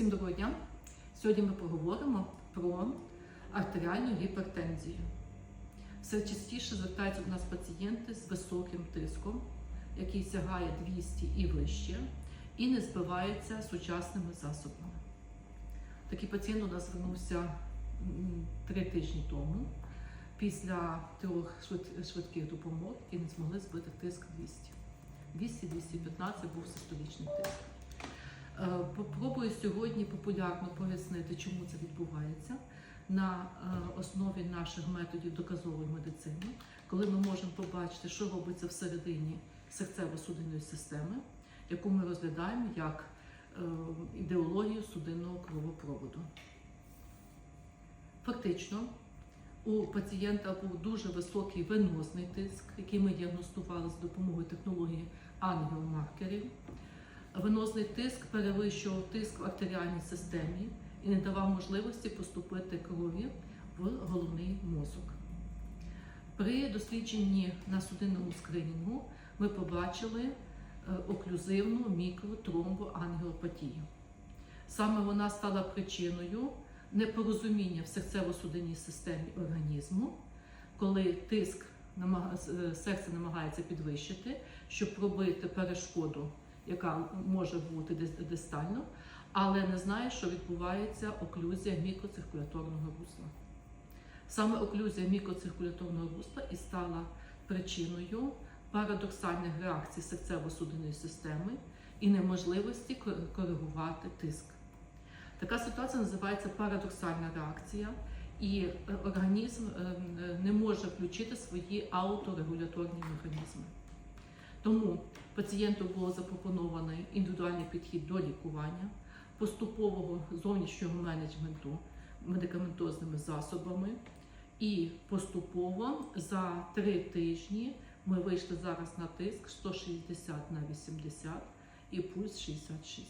Всім доброго дня! Сьогодні ми поговоримо про артеріальну гіпертензію. Все частіше звертаються до нас пацієнти з високим тиском, який сягає 200 і вище, і не збивається сучасними засобами. Такий пацієнт у нас звернувся три тижні тому після трьох швидких допомог і не змогли збити тиск 200. 200-215 був систолічний тиск. Попробую сьогодні популярно пояснити, чому це відбувається на е, основі наших методів доказової медицини, коли ми можемо побачити, що робиться всередині серцево-судинної системи, яку ми розглядаємо як е, ідеологію судинного кровопроводу. Фактично, у пацієнта був дуже високий венозний тиск, який ми діагностували за допомогою технології ангіомаркерів. Венозний тиск перевищував тиск в артеріальній системі і не давав можливості поступити крові в головний мозок. При дослідженні на судинному скринінгу ми побачили е, оклюзивну мікротромбоангіопатію. Саме вона стала причиною непорозуміння в серцево-судинній системі організму, коли тиск е, серце намагається підвищити, щоб пробити перешкоду яка може бути дис- дистально, але не знає, що відбувається оклюзія мікроциркуляторного русла. Саме оклюзія мікроциркуляторного русла і стала причиною парадоксальних реакцій серцево-судинної системи і неможливості коригувати тиск. Така ситуація називається парадоксальна реакція, і е, організм е, е, не може включити свої ауторегуляторні механізми. Тому пацієнту було запропоновано індивідуальний підхід до лікування, поступового зовнішнього менеджменту медикаментозними засобами. І поступово за три тижні ми вийшли зараз на тиск 160 на 80 і пульс 66.